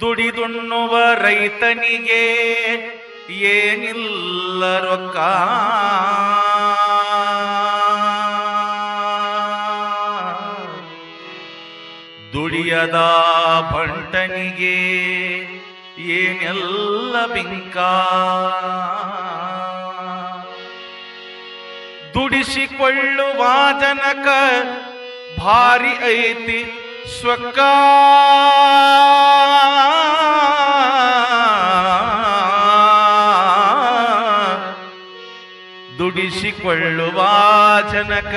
ದುಡಿದುಣ್ಣುವ ರೈತನಿಗೆ ಏನಿಲ್ಲ ರೊಕ್ಕ? ದುಡಿಯದ ಬಂಟನಿಗೆ ಏನೆಲ್ಲ ಬಿಂಕ? ದುಡಿಸಿಕೊಳ್ಳುವ ಜನಕ ಭಾರಿ ಐತಿ. ದುಡಿಸಿಕೊಳ್ಳುವ ಜನಕ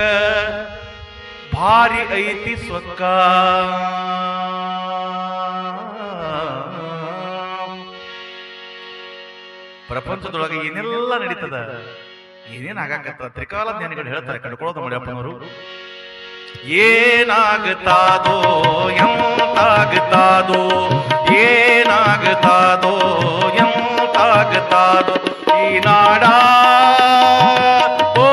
ಭಾರಿ ಐತಿ ಸ್ವಕ್ಕ ಪ್ರಪಂಚದೊಳಗೆ ಏನೆಲ್ಲ ನಡೀತದ? ಏನೇನ್ ತ್ರಿಕಾಲ ಜ್ಞಾನಿಗಳು ಹೇಳ್ತಾರೆ ಕಂಡುಕೊಳ್ಳೋದು ಮಡಿಯಪ್ಪನವರು ಏನಾಗುತ್ತಾದೋ ಎಂತಾಗುತ್ತಾದೋ ಏನಾಗುತ್ತಾದೋ ಎಂತಾಗುತ್ತಾದೋ ಈ ನಾಡ. ಓ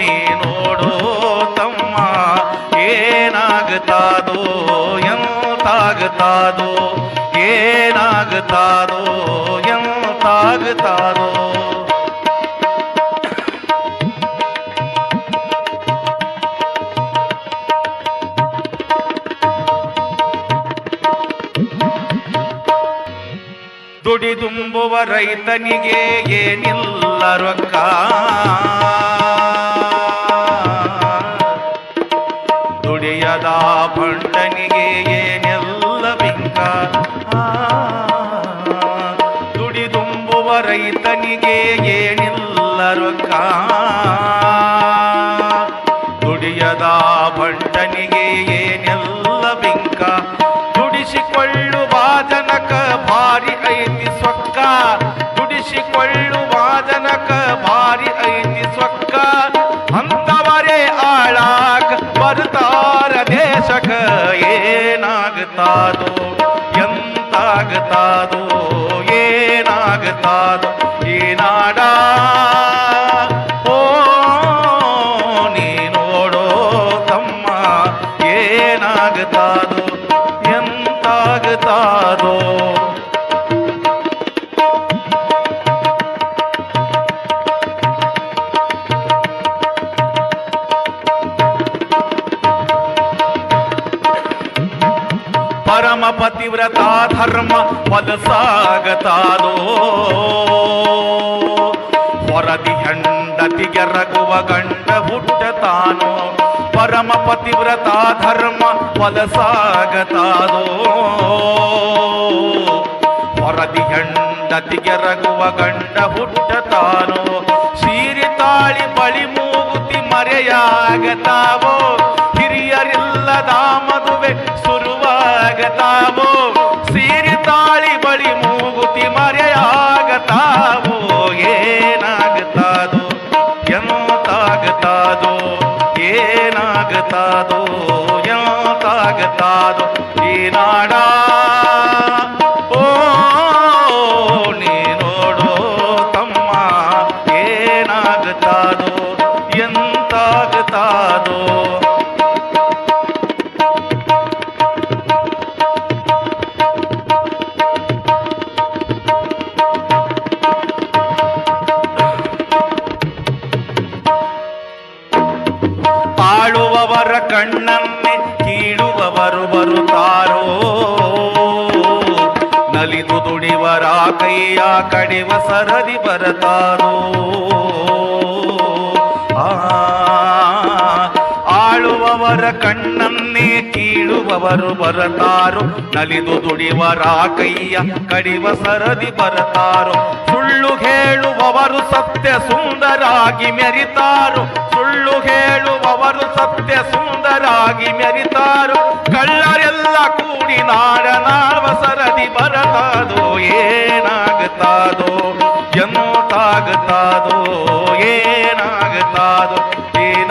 ನೀ ನೋಡೋ ತಮ್ಮ ಏನಾಗುತ್ತಾದೋ ಎಂತಾಗುತ್ತಾದೋ ಏನಾಗುತ್ತಾದೋ ದುಡಿದುಂಬುವ ರೈತನಿಗೆ ಏನಿಲ್ಲ ರೊಕ್ಕ? ದುಡಿಯದ ಬಂಡನಿಗೆ ಏನೆಲ್ಲ ಬಿಂಕ? ದುಡಿ ದುಡಿದುಂಬುವ ರೈತನಿಗೆ ಏನಿಲ್ಲ ರೊಕ್ಕ? ದುಡಿಯದ ಬಂಡನಿಗೆ ಏನೆಲ್ಲ ಬಿಂಕ? ದುಡಿಸಿಕೊಳ್ಳುವ ಜನಕ ಭಾರಿ ಐತಿ ಸೊಕ್ಕ ದುಡಿಸಿಕೊಳ್ಳುವ ಜನಕ ಭಾರಿ ಐತಿ ಸೊಕ್ಕ ಅಂತವರೇ ಆಳಾಕ ಬರ್ತಾರ ದೇಶಕ. ಏನಾಗುತ್ತಾದೋ ಎಂತಾಗುತ್ತಾದೋ ಏನಾಗುತ್ತಾದೋ ಎಂತಾಗುತ್ತಾದೋ ಪರಮ ಪತಿವ್ರತ ಧರ್ಮ ಫಲಸಾಗತಾದೋ. ಹೊರದಿ ಹೆಂಡತಿಗೆರಗುವ ಗಂಡ ಹುಟ್ಟತಾನೋ. ಪರಮ ಪತಿವ್ರತ ಧರ್ಮ ಫಲಸಾಗತಾದೋ. ಹೊರದಿ ಹೆಂಡತಿಗೆರಗುವ ಗಂಡ ಹುಟ್ಟತಾನೋ. ಸೀರಿ ತಾಳಿ ಬಳಿ ಮೂಗುತಿ ಮರೆಯಾಗತಾವೋ. ಹಿರಿಯರಿಲ್ಲದ ಮದುವೆ ಶುರುವಾಗತಾವೋ ಏನಾಗತಾದೋ ಎಂತಾಗತಾದೋ ಈ ನಾಡ ಓ ನೀ ನೋಡೋ ತಮ್ಮ ಏನಾಗತಾದೋ ಎಂತಾಗತಾದೋ. ಆಳುವವರ ಕಣ್ಣನ್ನೇ ಕೀಳುವವರು ಬರುತ್ತಾರೋ? ನಲಿದು ದುಡಿವರ ಕೈಯ ಕಡಿವ ಸರದಿ ಬರತಾರೋ? ಆಳುವವರ ಕಣ್ಣನ್ನೇ ಕೀಳುವವರು ಬರತಾರೋ? ನಲಿದು ದುಡಿವರ ಕೈಯ ಕಡಿವ ಸರದಿ ಬರತಾರೋ? ಸುಳ್ಳು ಹೇಳುವವರು ಸತ್ಯ ಸುಂದರಾಗಿ ಮೆರಿತಾರು. ಸುಳ್ಳು ಹೇಳುವವರು ಸತ್ಯ ಸುಂದರಾಗಿ ಮೆರಿತಾರು. ಕಳ್ಳರೆಲ್ಲ ಕೂಡಿ ನಾಡ ನಾವ ಸರದಿ ಬರತಾದೋ ಏನಾಗುತ್ತಾದೋ ಎಂತಾಗುತ್ತಾದೋ ಏನಾಗುತ್ತಾದೋ ಈ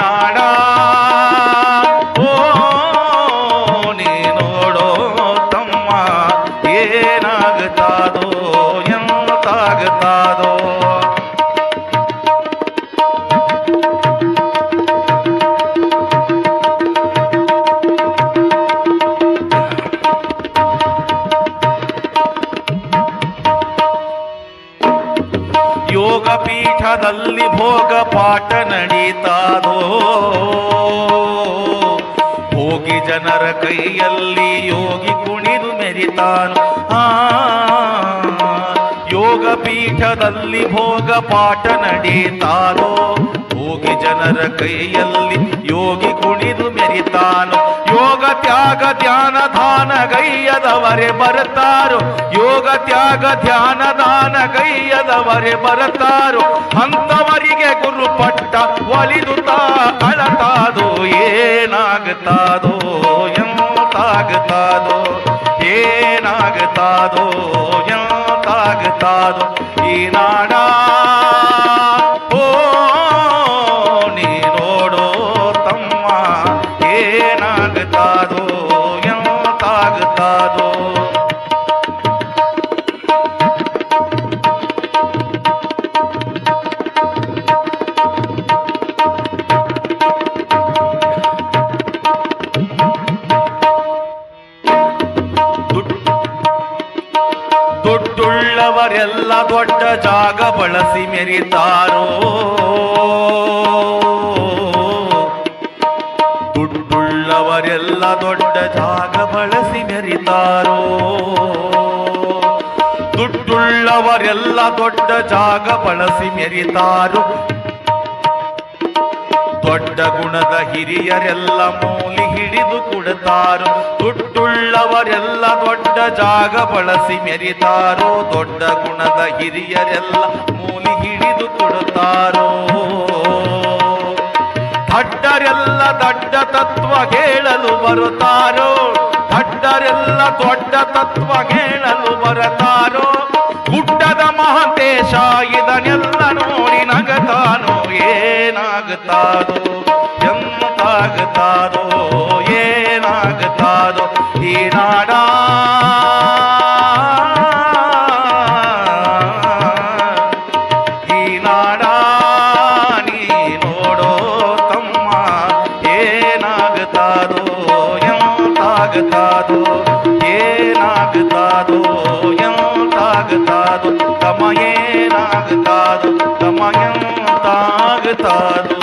ಪೀಠದಲ್ಲಿ ಭೋಗ ಪಾಠ ನಡೀತಾದೋ? ಹೋಗಿ ಜನರ ಕೈಯಲ್ಲಿ ಯೋಗಿ ಕುಣಿದು ಮೆರಿತಾನ? ಆ, ಯೋಗ ಪೀಠದಲ್ಲಿ ಭೋಗ ಪಾಠ ನಡೀತಾನೋ ಹೋಗಿ ಜನರ ಕೈಯಲ್ಲಿ ಯೋಗಿ ಕುಣಿದು ಮೆರಿತಾನು? ಯೋಗ ತ್ಯಾಗ ಧ್ಯಾನ ದಾನ ಗೈಯದವರೇ ಬರುತ್ತಾರೋ? ಯೋಗ ತ್ಯಾಗ ಧ್ಯಾನ ದಾನ ಗೈಯದವರೇ ಬರತಾರು ಅಂತವರಿಗೆ ಗುರು ಪಟ್ಟ ಒಲಿದು ತಾ ಅಳತಾದೋ ಏನಾಗುತ್ತಾದೋ ಎಂತಾಗುತ್ತಾದೋ ಏನಾಗುತ್ತಾದೋ ಎಂತಾಗುತ್ತಾದೋ ಈ ನಾಡ ದುಡ್ಡುಳ್ಳವರೆಲ್ಲ ದೊಡ್ಡ ಜಾಗ ಬಳಸಿ ಮೆರಿತಾರೋ? ದುಡ್ಡುಳ್ಳವರೆಲ್ಲ ದೊಡ್ಡ ಜಾಗ ಬಳಸಿ ಮೆರಿತಾರೋ? ದುಡ್ಡುಳ್ಳವರೆಲ್ಲ ದೊಡ್ಡ ಜಾಗ ಬಳಸಿ ಮೆರಿತಾರೋ? ದೊಡ್ಡ ಗುಣದ ಹಿರಿಯರೆಲ್ಲ ಮೂಲಿ ಹಿಡಿದು ಕೊಡುತ್ತಾರು ದುಡ್ಡುಳ್ಳವರೆಲ್ಲ ದೊಡ್ಡ ಜಾಗ ಬಳಸಿ ಮೆರಿತಾರೋ. ದೊಡ್ಡ ಗುಣದ ಹಿರಿಯರೆಲ್ಲ ಮೂಲಿ ಹಿಡಿದು ಕೊಡುತ್ತಾರೋ ದಡ್ಡರೆಲ್ಲ ದೊಡ್ಡ ತತ್ವ ಹೇಳಲು ಬರುತ್ತಾರೋ? ದಡ್ಡರೆಲ್ಲ ದೊಡ್ಡ ತತ್ವ ಹೇಳಲು ಬರುತ್ತಾರೋ ಗುಡ್ಡದ ಮಹಂತೇಶ ಇದನ್ನೆಲ್ಲ ನೋಡಿ ನಗತಾನೋ? ಏನಾಗುತ್ತಾದೋ ಎಂತಾಗುತ್ತಾದೋ ಏನಾಗುತ್ತಾದೋ ಈ ನಾಡ ಈ ಎಂತಾಗುತ್ತಾದೋ